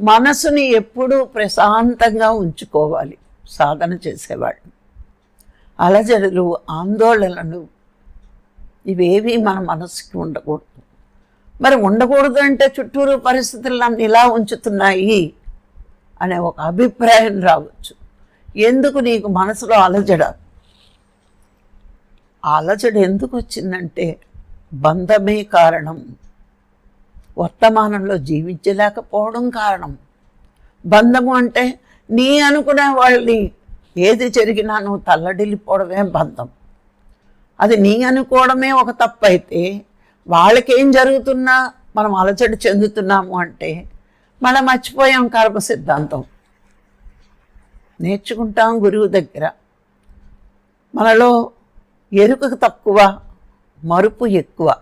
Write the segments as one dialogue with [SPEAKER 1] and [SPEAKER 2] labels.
[SPEAKER 1] మనసుని ఎప్పుడూ ప్రశాంతంగా ఉంచుకోవాలి సాధన చేసేవాళ్ళు. అలజడులు ఆందోళనలు ఇవేవి మన మనసుకి ఉండకూడదు. మరి ఉండకూడదు అంటే చుట్టూరు పరిస్థితులు నన్ను ఇలా ఉంచుతున్నాయి అనే ఒక అభిప్రాయం రావచ్చు. ఎందుకు నీకు మనసులో అలజడ? ఆ అలజడ ఎందుకు వచ్చిందంటే బంధమే కారణం. వర్తమానంలో జీవించలేకపోవడం కారణం. బంధము అంటే నీ అనుకునే వాళ్ళని ఏది జరిగినా నువ్వు తల్లడిల్లిపోవడమే బంధం. అది నీ అనుకోవడమే ఒక తప్పు అయితే వాళ్ళకేం జరుగుతున్నా మనం అలచడి చెందుతున్నాము అంటే మనం మర్చిపోయాం కర్మ సిద్ధాంతం. నేర్చుకుంటాం గురువు దగ్గర. మనలో ఎరుక తక్కువ మరుపు ఎక్కువ.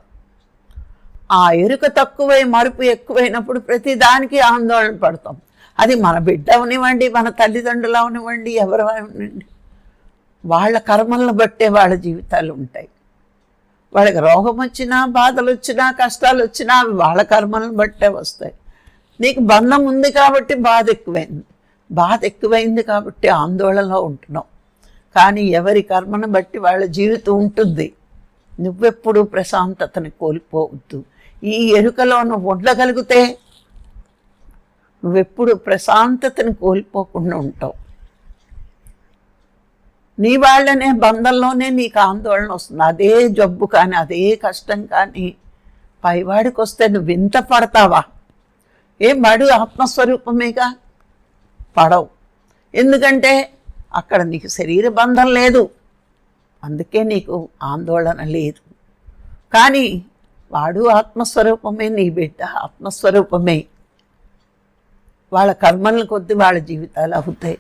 [SPEAKER 1] ఆ ఎరుక తక్కువై మరుపు ఎక్కువైనప్పుడు ప్రతి దానికి ఆందోళన పడతాం. అది మన బిడ్డ అవనివ్వండి మన తల్లిదండ్రులు అవనివ్వండి ఎవరు అవనివ్వండి. వాళ్ళ కర్మలను బట్టే వాళ్ళ జీవితాలు ఉంటాయి. వాళ్ళకి రోగం వచ్చినా బాధలు వచ్చినా కష్టాలు వచ్చినా అవి వాళ్ళ కర్మలను బట్టే వస్తాయి. నీకు బంధం ఉంది కాబట్టి బాధ ఎక్కువైంది. బాధ ఎక్కువైంది కాబట్టి ఆందోళనలో ఉంటున్నావు. కానీ ఎవరి కర్మను బట్టి వాళ్ళ జీవితం ఉంటుంది. నువ్వెప్పుడు ప్రశాంతతని కోల్పోవద్దు. ఈ ఎరుకలో నువ్వు ఉండగలిగితే నువ్వెప్పుడు ప్రశాంతతను కోల్పోకుండా ఉంటావు. నీ వాళ్ళనే బంధంలోనే నీకు ఆందోళన వస్తుంది. అదే జబ్బు కానీ అదే కష్టం కానీ పైవాడికి వస్తే నువ్వు ఇంత పడతావా? ఏం వాడు ఆత్మస్వరూపమేగా? పడవు. ఎందుకంటే అక్కడ నీకు శరీర బంధం లేదు. అందుకే నీకు ఆందోళన లేదు. కానీ వాడు ఆత్మస్వరూపమే నీ బిడ్డ ఆత్మస్వరూపమే. వాళ్ళ కర్మలను కొద్ది వాళ్ళ జీవితాలు అవుతాయి.